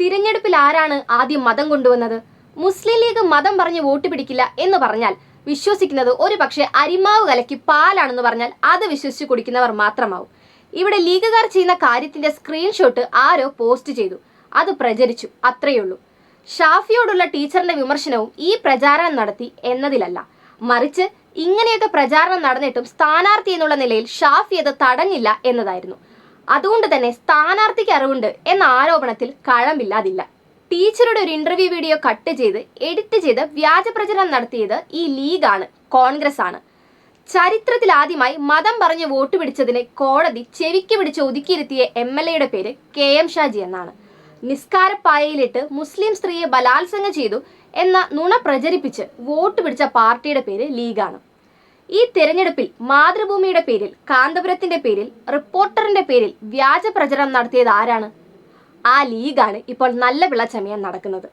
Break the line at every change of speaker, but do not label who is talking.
തിരഞ്ഞെടുപ്പിൽ ആരാണ് ആദ്യം മതം കൊണ്ടുവന്നത്? മുസ്ലിം ലീഗ് മതം പറഞ്ഞ് വോട്ട് പിടിക്കില്ല എന്ന് പറഞ്ഞാൽ വിശ്വസിക്കുന്നത് ഒരു പക്ഷേ അരിമാവ് കലക്കി പാലാണെന്ന് പറഞ്ഞാൽ അത് വിശ്വസിച്ച് കുടിക്കുന്നവർ മാത്രമാവും. ഇവിടെ ലീഗുകാർ ചെയ്യുന്ന കാര്യത്തിന്റെ സ്ക്രീൻഷോട്ട് ആരോ പോസ്റ്റ് ചെയ്തു. അത് പ്രചരിച്ചു. അത്രയുള്ളൂ ഷാഫിയോടുള്ള ടീച്ചറിന്റെ വിമർശനവും ഈ പ്രചാരണം നടത്തി എന്നതിലല്ല. മറിച്ച് ഇങ്ങനെയൊക്കെ പ്രചാരണം നടന്നിട്ടും സ്ഥാനാർത്ഥി എന്നുള്ള നിലയിൽ ഷാഫി അത് തടഞ്ഞില്ല എന്നതായിരുന്നു. അതുകൊണ്ട് തന്നെ സ്ഥാനാർത്ഥിക്ക് അറിവുണ്ട് എന്ന ആരോപണത്തിൽ കഴമ്പില്ലാതില്ല. ടീച്ചറുടെ ഒരു ഇന്റർവ്യൂ വീഡിയോ കട്ട് ചെയ്ത് എഡിറ്റ് ചെയ്ത് വ്യാജപ്രചരണം നടത്തിയത് ഈ ലീഗാണ് കോൺഗ്രസ് ആണ് ചരിത്രത്തിൽ ആദ്യമായി മതം പറഞ്ഞ് വോട്ട് പിടിച്ചതിന് കോടതി ചെവിക്ക് പിടിച്ച് ഒതുക്കിയിരുത്തിയ എം എൽ എയുടെ പേര് കെ എം ഷാജി എന്നാണ്. നിസ്കാരപ്പായയിലിട്ട് മുസ്ലിം സ്ത്രീയെ ബലാത്സംഗം ചെയ്തു എന്ന നുണ പ്രചരിപ്പിച്ച് വോട്ട് പിടിച്ച പാർട്ടിയുടെ പേര് ലീഗാണ്. ഈ തിരഞ്ഞെടുപ്പിൽ മാതൃഭൂമിയുടെ പേരിൽ കാന്തപുരത്തിന്റെ പേരിൽ റിപ്പോർട്ടറിന്റെ പേരിൽ വ്യാജ പ്രചരണം നടത്തിയത് ആരാണ്? ആ ലീഗാണ് ഇപ്പോൾ നല്ല വിളച്ചമയം നടക്കുന്നത്.